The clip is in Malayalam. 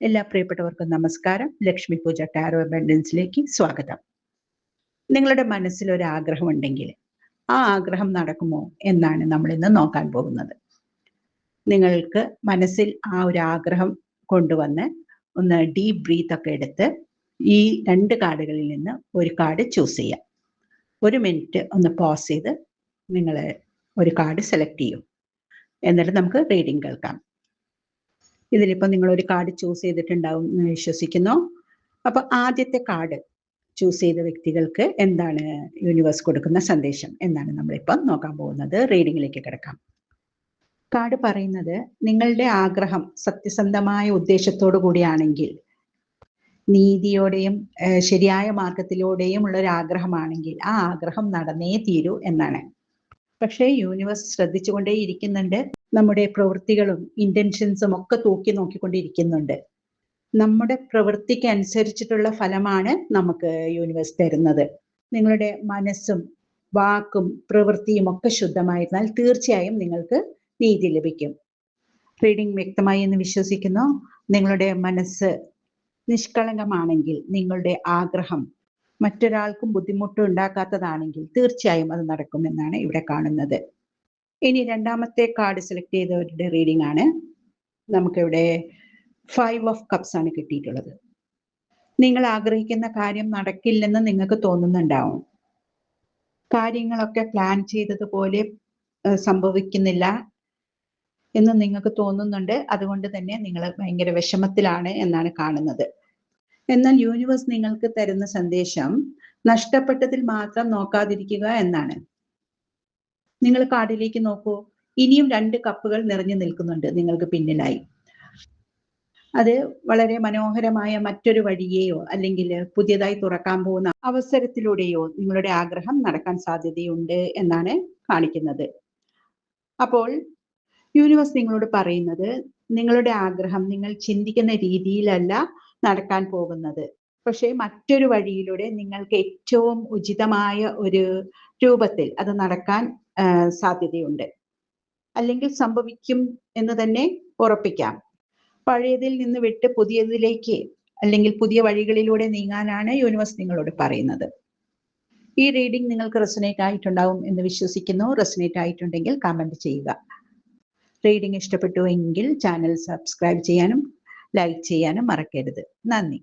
എല്ലാ പ്രിയപ്പെട്ടവർക്കും നമസ്കാരം. ലക്ഷ്മി പൂജ ടാരോ അബൻഡൻസിലേക്ക് സ്വാഗതം. നിങ്ങളുടെ മനസ്സിൽ ഒരു ആഗ്രഹം ഉണ്ടെങ്കിൽ ആ ആഗ്രഹം നടക്കുമോ എന്നാണ് നമ്മൾ ഇന്ന് നോക്കാൻ പോകുന്നത്. നിങ്ങൾക്ക് മനസ്സിൽ ആ ഒരു ആഗ്രഹം കൊണ്ടുവന്ന് ഒന്ന് ഡീപ് ബ്രീത്ത് ഒക്കെ എടുത്ത് ഈ രണ്ട് കാർഡുകളിൽ നിന്ന് ഒരു കാർഡ് ചൂസ് ചെയ്യാം. ഒരു മിനിറ്റ് ഒന്ന് പോസ് ചെയ്ത് നിങ്ങൾ ഒരു കാർഡ് സെലക്ട് ചെയ്യും. എന്നിട്ട് നമുക്ക് റീഡിംഗ് കേൾക്കാം. ഇതിലിപ്പോൾ നിങ്ങൾ ഒരു കാർഡ് ചൂസ് ചെയ്തിട്ടുണ്ടാവും എന്ന് വിശ്വസിക്കുന്നു. അപ്പൊ ആദ്യത്തെ കാർഡ് ചൂസ് ചെയ്ത വ്യക്തികൾക്ക് എന്താണ് യൂണിവേഴ്സ് കൊടുക്കുന്ന സന്ദേശം എന്നാണ് നമ്മളിപ്പം നോക്കാൻ പോകുന്നത്. റീഡിങ്ങിലേക്ക് കിടക്കാം. കാർഡ് പറയുന്നത് നിങ്ങളുടെ ആഗ്രഹം സത്യസന്ധമായ ഉദ്ദേശത്തോടു കൂടിയാണെങ്കിൽ നീതിയോടെയും ശരിയായ മാർഗത്തിലൂടെയും ഉള്ള ഒരു ആഗ്രഹമാണെങ്കിൽ ആ ആഗ്രഹം നടന്നേ തീരൂ എന്നാണ്. പക്ഷേ യൂണിവേഴ്സ് ശ്രദ്ധിച്ചുകൊണ്ടേ ഇരിക്കുന്നുണ്ട്. നമ്മുടെ പ്രവൃത്തികളും ഇന്റൻഷൻസും ഒക്കെ തൂക്കി നോക്കിക്കൊണ്ടിരിക്കുന്നുണ്ട്. നമ്മുടെ പ്രവൃത്തിക്ക് അനുസരിച്ചിട്ടുള്ള ഫലമാണ് നമുക്ക് യൂണിവേഴ്സ് തരുന്നത്. നിങ്ങളുടെ മനസ്സും വാക്കും പ്രവൃത്തിയും ഒക്കെ ശുദ്ധമായിരുന്നാൽ തീർച്ചയായും നിങ്ങൾക്ക് നീതി ലഭിക്കും. റീഡിംഗ് വ്യക്തമായി എന്ന് വിശ്വസിക്കുന്നു. നിങ്ങളുടെ മനസ്സ് നിഷ്കളങ്കമാണെങ്കിൽ നിങ്ങളുടെ ആഗ്രഹം മറ്റൊരാൾക്കും ബുദ്ധിമുട്ട് ഉണ്ടാക്കാത്തതാണെങ്കിൽ തീർച്ചയായും അത് നടക്കുമെന്നാണ് ഇവിടെ കാണുന്നത്. ഇനി രണ്ടാമത്തെ കാർഡ് സെലക്ട് ചെയ്തവരുടെ റീഡിംഗ് ആണ്. നമുക്കിവിടെ ഫൈവ് ഓഫ് കപ്സ് ആണ് കിട്ടിയിട്ടുള്ളത്. നിങ്ങൾ ആഗ്രഹിക്കുന്ന കാര്യം നടക്കില്ലെന്ന് നിങ്ങൾക്ക് തോന്നുന്നുണ്ടാവും. കാര്യങ്ങളൊക്കെ പ്ലാൻ ചെയ്തതുപോലെ സംഭവിക്കുന്നില്ല എന്ന് നിങ്ങൾക്ക് തോന്നുന്നുണ്ട്. അതുകൊണ്ട് തന്നെ നിങ്ങൾ ഭയങ്കര വിഷമത്തിലാണ് എന്നാണ് കാണുന്നത്. എന്നാൽ യൂണിവേഴ്സ് നിങ്ങൾക്ക് തരുന്ന സന്ദേശം നഷ്ടപ്പെട്ടതിൽ മാത്രം നോക്കാതിരിക്കുക എന്നാണ്. നിങ്ങൾ കാർഡിലേക്ക് നോക്കൂ. ഇനിയും രണ്ട് കപ്പുകൾ നിറഞ്ഞു നിൽക്കുന്നുണ്ട് നിങ്ങൾക്ക് പിന്നിലായി. അത് വളരെ മനോഹരമായ മറ്റൊരു വഴിയെയോ അല്ലെങ്കിൽ പുതിയതായി തുറക്കാൻ പോകുന്ന അവസരത്തിലൂടെയോ നിങ്ങളുടെ ആഗ്രഹം നടക്കാൻ സാധ്യതയുണ്ട് എന്നാണ് കാണിക്കുന്നത്. അപ്പോൾ യൂണിവേഴ്സ് നിങ്ങളോട് പറയുന്നത് നിങ്ങളുടെ ആഗ്രഹം നിങ്ങൾ ചിന്തിക്കുന്ന രീതിയിലല്ല നടക്കാൻ പോകുന്നത്. പക്ഷേ മറ്റൊരു വഴിയിലൂടെ നിങ്ങൾക്ക് ഏറ്റവും ഉചിതമായ ഒരു രൂപത്തിൽ അത് നടക്കാൻ സാധ്യതയുണ്ട്. അല്ലെങ്കിൽ സംഭവിക്കും എന്ന് തന്നെ ഉറപ്പിക്കാം. പഴയതിൽ നിന്ന് വിട്ട് പുതിയതിലേക്ക് അല്ലെങ്കിൽ പുതിയ വഴികളിലൂടെ നീങ്ങാനാണ് യൂണിവേഴ്സ് നിങ്ങളോട് പറയുന്നത്. ഈ റീഡിംഗ് നിങ്ങൾക്ക് റെസനേറ്റ് ആയിട്ടുണ്ടാവും എന്ന് വിശ്വസിക്കുന്നു. റെസനേറ്റ് ആയിട്ടുണ്ടെങ്കിൽ കമന്റ് ചെയ്യുക. റീഡിംഗ് ഇഷ്ടപ്പെട്ടു എങ്കിൽ ചാനൽ സബ്സ്ക്രൈബ് ചെയ്യാനും ലൈക്ക് ചെയ്യാനും മറക്കരുത്. നന്ദി.